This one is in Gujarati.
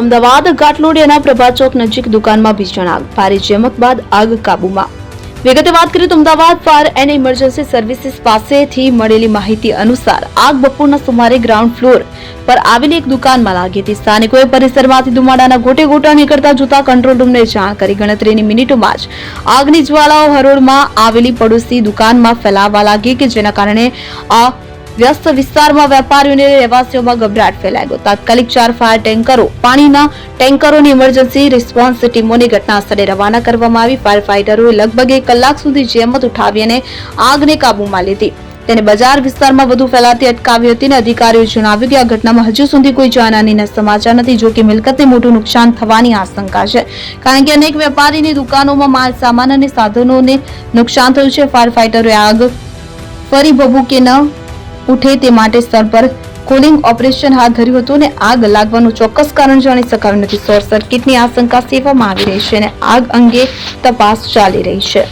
અમદાવાદ ઘાટલોડિયાના પ્રભાત ચોક નજીક દુકાનમાં ભીષણ આગ. ભારે જેમક બાદ આગ કાબુમાં. વિગતે વાત કરીએ તો Ahmedabad fire and emergency services પાસેથી મળેલી માહિતી અનુસાર આગ બપોરના સુમારે ગ્રાઉન્ડ ફ્લોર પર આવેલી એક દુકાનમાં લાગી હતી. સ્થાનિકોએ પરિસરમાંથી ધુમાડાના ગોટે ગોટા નીકળતા જોતા કંટ્રોલ રૂમને જાણ કરી. ગણતરીની મિનિટોમાં જ આગની જ્વાળાઓ હરોળમાં આવેલી પડોશી દુકાનમાં ફેલાવા લાગી કે જેના કારણે આ વ્યસ્ત વિસ્તારમાં વેપારીઓને રહેવાસીઓમાં ગભરાટ ફેલાયો તાત્કાલિક ચાર ફાયર ટેન્કરો, પાણીના ટેન્કરોની ઇમરજન્સી રિસ્પોન્સ ટીમોની ઘટના સ્થળે રવાના કરવામાં આવી. ફાયર ફાઇટરોએ લગભગ એક કલાક સુધી જહેમત ઉઠાવી અને આગને કાબૂમાં લીધી. તેને બજાર વિસ્તારમાં વધુ ફેલાતી અટકાવી હતી અને અધિકારીઓએ જણાવ્યું કે આ ઘટનામાં હજુ સુધી કોઈ જાનહાનીના સમાચાર નથી, જો કે મિલકતને મોટું નુકસાન થવાની આશંકા છે. કારણ કે અનેક વેપારીની દુકાનોમાં માલ, સામાન અને સાધનોને નુકસાન થયું છે. ફાયર ફાઇટરોએ આગ ફરી ભભૂકે ન ઉઠે તે માટે સ્થળ પર કોલિંગ ઓપરેશન હાથ ધર્યું હતું અને આગ લાગવાનું ચોક્કસ કારણ જાણી શકાયું નથી. શોર્ટ સર્કિટની આશંકા સેવામાં આવી રહી છે અને આગ અંગે તપાસ ચાલી રહી છે.